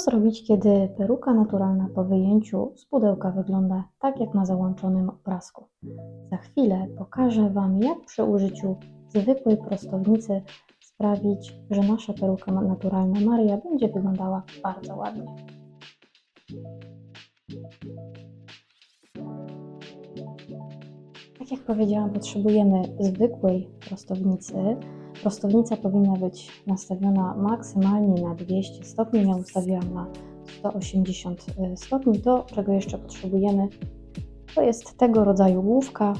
Co zrobić, kiedy peruka naturalna po wyjęciu z pudełka wygląda tak jak na załączonym obrazku? Za chwilę pokażę Wam, jak przy użyciu zwykłej prostownicy sprawić, że nasza peruka naturalna Maria będzie wyglądała bardzo ładnie. Tak jak powiedziałam, potrzebujemy zwykłej prostownicy. Prostownica powinna być nastawiona maksymalnie na 200 stopni. Ja ustawiłam na 180 stopni. To, czego jeszcze potrzebujemy, to jest tego rodzaju główka.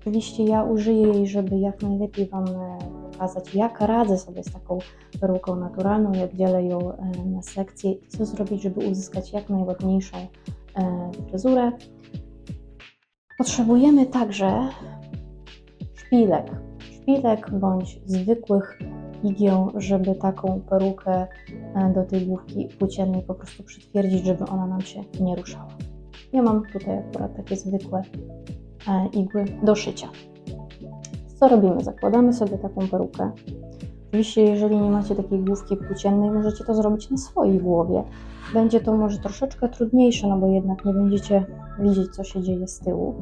Oczywiście ja użyję jej, żeby jak najlepiej Wam e, pokazać, jak radzę sobie z taką peruką naturalną, jak dzielę ją e, na sekcje i co zrobić, żeby uzyskać jak najładniejszą e, fryzurę. Potrzebujemy także szpilek, szpilek bądź zwykłych igieł, żeby taką perukę e, do tej główki płóciennej po prostu przytwierdzić, żeby ona nam się nie ruszała. Ja mam tutaj akurat takie zwykłe e, igły do szycia. Co robimy? Zakładamy sobie taką perukę. Oczywiście, jeżeli nie macie takiej główki płóciennej, możecie to zrobić na swojej głowie. Będzie to może troszeczkę trudniejsze, no bo jednak nie będziecie widzieć, co się dzieje z tyłu.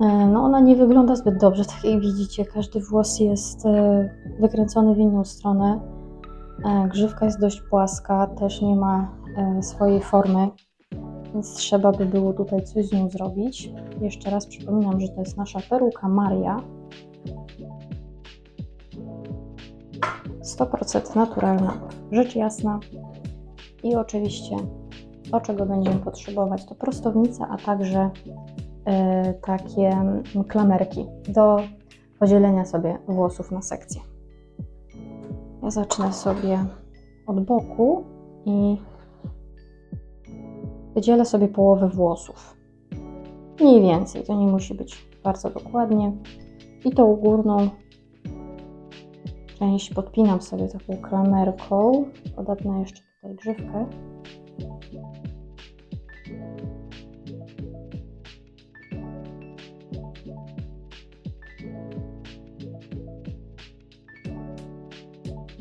E, No, ona nie wygląda zbyt dobrze, tak jak widzicie. Każdy włos jest e, wykręcony w inną stronę. E, Grzywka jest dość płaska, też nie ma swojej formy, więc trzeba by było tutaj coś z nią zrobić. Jeszcze raz przypominam, że to jest nasza peruka Maria. 100% naturalna, rzecz jasna. I oczywiście to, czego będziemy potrzebować, to prostownica, a także takie mm, klamerki do podzielenia sobie włosów na sekcje. Ja zacznę sobie od boku i wydzielę sobie połowę włosów. Mniej więcej, to nie musi być bardzo dokładnie. I tą górną część podpinam sobie taką klamerką. Podapnę jeszcze tutaj grzywkę.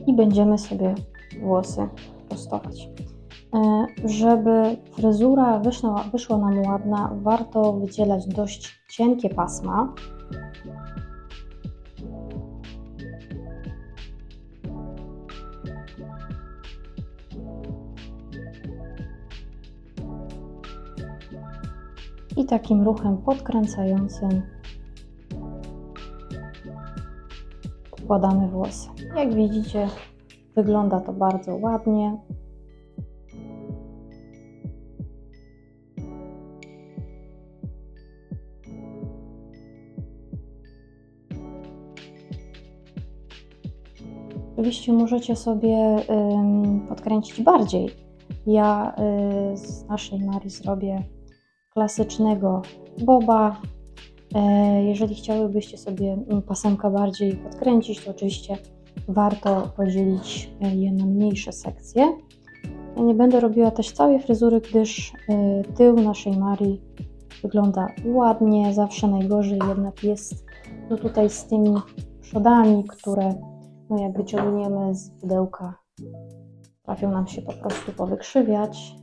I będziemy sobie włosy prostować. E, Żeby fryzura wyszła, wyszła nam ładna, warto wydzielać dość cienkie pasma. i takim ruchem podkręcającym układamy włosy. Jak widzicie, wygląda to bardzo ładnie. Oczywiście możecie sobie podkręcić bardziej. Ja y, z naszej Marii zrobię klasycznego boba. E, Jeżeli chciałybyście sobie pasemka bardziej podkręcić, to oczywiście warto podzielić e, je na mniejsze sekcje. Ja nie będę robiła też całej fryzury, gdyż e, tył naszej Marii wygląda ładnie. Zawsze najgorzej jednak jest no tutaj z tymi przodami, które no jak wyciągniemy z pudełka, trafią nam się po prostu powykrzywiać.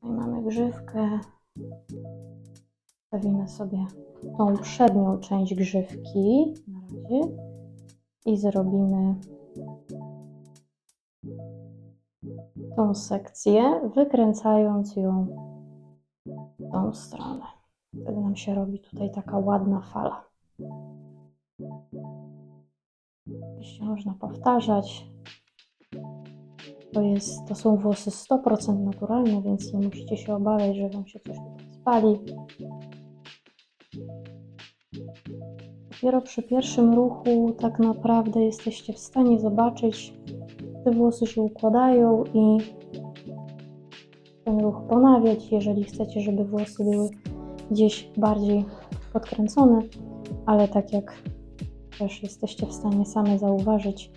Tutaj mamy grzywkę. Stawimy sobie tą przednią część grzywki na razie i zrobimy tą sekcję, wykręcając ją w tą stronę. Wtedy nam się robi tutaj taka ładna fala. Oczywiście można powtarzać. To, jest, to są włosy 100% naturalne, więc nie musicie się obawiać, że Wam się coś tutaj spali. Dopiero przy pierwszym ruchu tak naprawdę jesteście w stanie zobaczyć, te włosy się układają i ten ruch ponawiać, jeżeli chcecie, żeby włosy były gdzieś bardziej podkręcone, ale tak jak też jesteście w stanie same zauważyć,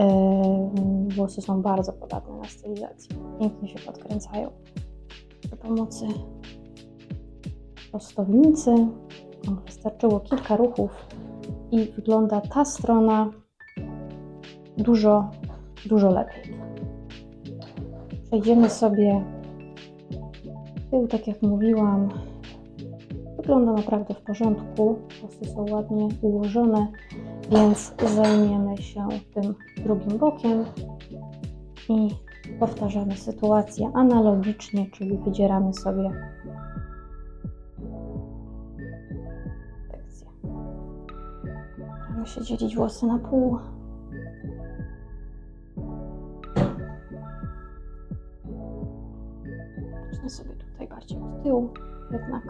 e, włosy są bardzo podatne na stylizację. Pięknie się podkręcają przy pomocy prostownicy. Wystarczyło kilka ruchów i wygląda ta strona dużo dużo lepiej. Przejdziemy sobie tył, tak jak mówiłam. Wygląda naprawdę w porządku. Włosy są ładnie ułożone, więc zajmiemy się tym drugim bokiem i powtarzamy sytuację analogicznie, czyli wydzieramy sobie Staramy się dzielić włosy na pół. Zacznę sobie tutaj bardziej od tyłu, jednak.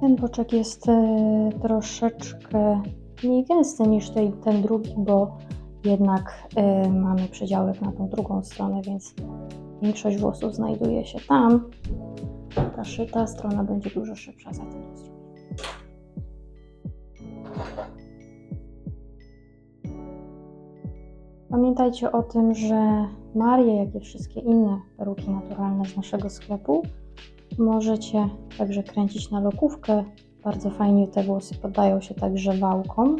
Ten boczek jest e, troszeczkę mniej gęsty niż ten drugi, bo jednak e, mamy przedziałek na tą drugą stronę, więc większość włosów znajduje się tam. Ta szyta strona będzie dużo szybsza za drugą. Pamiętajcie o tym, że Marie, jak i wszystkie inne peruki naturalne z naszego sklepu, możecie także kręcić na lokówkę. Bardzo fajnie te włosy poddają się także wałkom.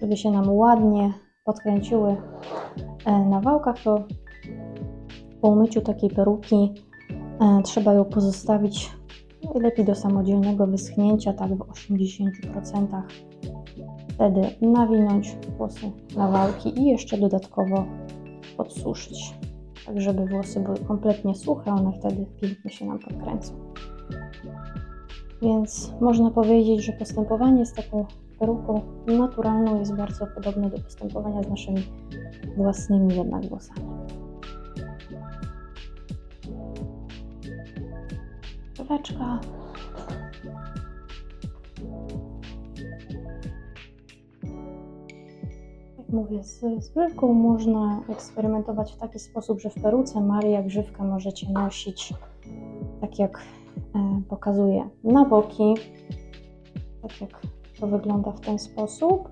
Żeby się nam ładnie podkręciły e, na wałkach, to po umyciu takiej peruki e, trzeba ją pozostawić najlepiej do samodzielnego wyschnięcia, tak w 80%. Wtedy nawinąć włosy na wałki i jeszcze dodatkowo podsuszyć, tak żeby włosy były kompletnie suche, one wtedy pięknie się nam podkręcą. Więc można powiedzieć, że postępowanie z taką peruką naturalną jest bardzo podobne do postępowania z naszymi własnymi jednak włosami. Czeweczka. Jak mówię, z, z można eksperymentować w taki sposób, że w peruce Maria grzywkę możecie nosić tak jak e, pokazuję na boki, tak jak to wygląda w ten sposób,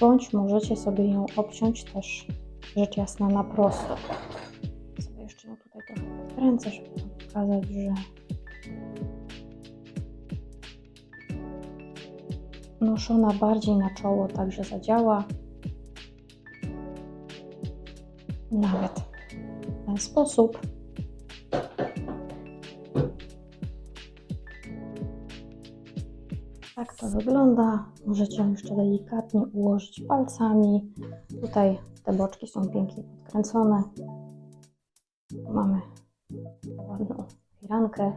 bądź możecie sobie ją obciąć też rzecz jasna na prosto. Sobie jeszcze ją tutaj trochę podkręcę, żeby pokazać, że noszona bardziej na czoło także zadziała. Nawet w ten sposób. Tak to wygląda. Możecie ją jeszcze delikatnie ułożyć palcami. Tutaj te boczki są pięknie podkręcone. Mamy ładną firankę.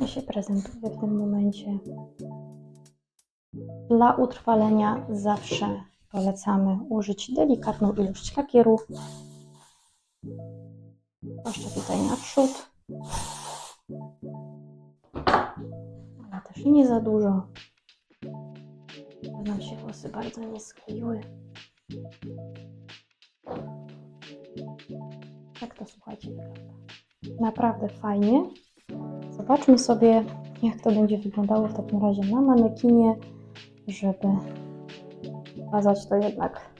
I się prezentuje w tym momencie. Dla utrwalenia zawsze polecamy użyć delikatną ilość lakieru. Zwłaszcza tutaj naprzód. Też nie za dużo. Nam się włosy bardzo nie skleiły. Tak to słuchajcie wygląda. Naprawdę fajnie. Zobaczmy sobie, jak to będzie wyglądało w takim razie na manekinie, żeby pokazać to jednak.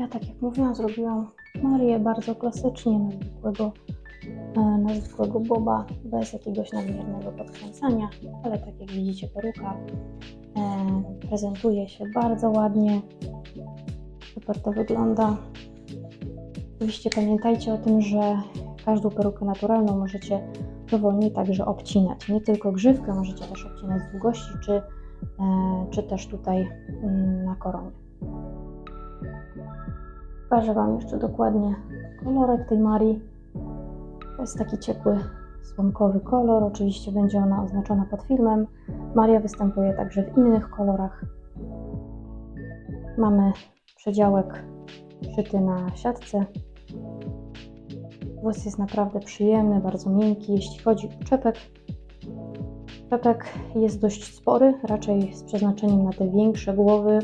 Ja, tak jak mówiłam, zrobiłam Marię bardzo klasycznie, na zwykłego, e, na zwykłego boba, bez jakiegoś nadmiernego podkręcania, ale tak jak widzicie, peruka e, prezentuje się bardzo ładnie. Super to wygląda. Oczywiście pamiętajcie o tym, że każdą perukę naturalną możecie dowolnie także obcinać. Nie tylko grzywkę, możecie też obcinać z długości, czy, e, czy też tutaj mm, na koronie. Pokażę Wam jeszcze dokładnie kolorek tej Marii. To jest taki ciepły, słomkowy kolor. Oczywiście będzie ona oznaczona pod filmem. Maria występuje także w innych kolorach. Mamy przedziałek szyty na siatce. Włos jest naprawdę przyjemny, bardzo miękki. Jeśli chodzi o czepek, Pepek jest dość spory, raczej z przeznaczeniem na te większe głowy,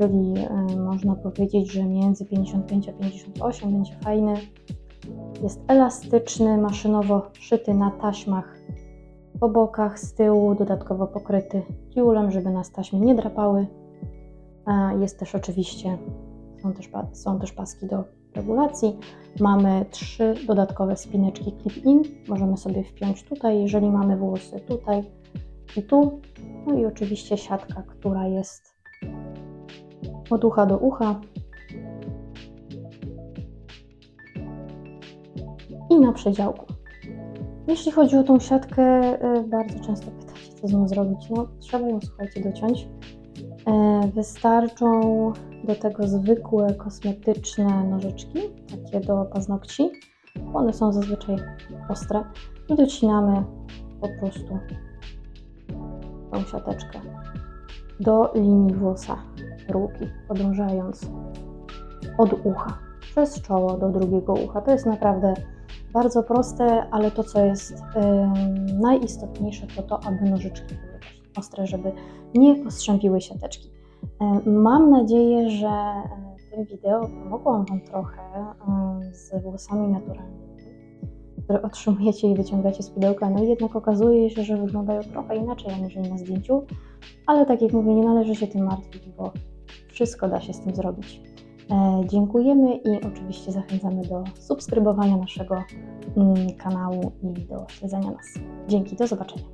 czyli e, można powiedzieć, że między 55 a 58 będzie fajny. Jest elastyczny, maszynowo szyty na taśmach po bokach, z tyłu, dodatkowo pokryty tiulem, żeby nas taśmy nie drapały. A Jest też oczywiście, są też, są też paski do regulacji. Mamy trzy dodatkowe spineczki clip-in. Możemy sobie wpiąć tutaj, jeżeli mamy włosy tutaj i tu. No i oczywiście siatka, która jest od ucha do ucha. I na przedziałku. Jeśli chodzi o tą siatkę, y, bardzo często pytacie, co z nią zrobić. No, trzeba ją, słuchajcie, dociąć. E, Wystarczą do tego zwykłe kosmetyczne nożyczki, takie do paznokci. One są zazwyczaj ostre. I docinamy po prostu tą siateczkę do linii włosa ruki, podążając od ucha przez czoło do drugiego ucha. To jest naprawdę bardzo proste, ale to, co jest najistotniejsze, to to, aby nożyczki były ostre, żeby nie postrzępiły siateczki. Mam nadzieję, że tym wideo pomogłam Wam trochę z włosami naturalnymi, które otrzymujecie i wyciągacie z pudełka. No i jednak okazuje się, że wyglądają trochę inaczej aniżeli na zdjęciu, ale tak jak mówię, nie należy się tym martwić, bo wszystko da się z tym zrobić. E, Dziękujemy i oczywiście zachęcamy do subskrybowania naszego mm, kanału i do śledzenia nas. Dzięki, do zobaczenia.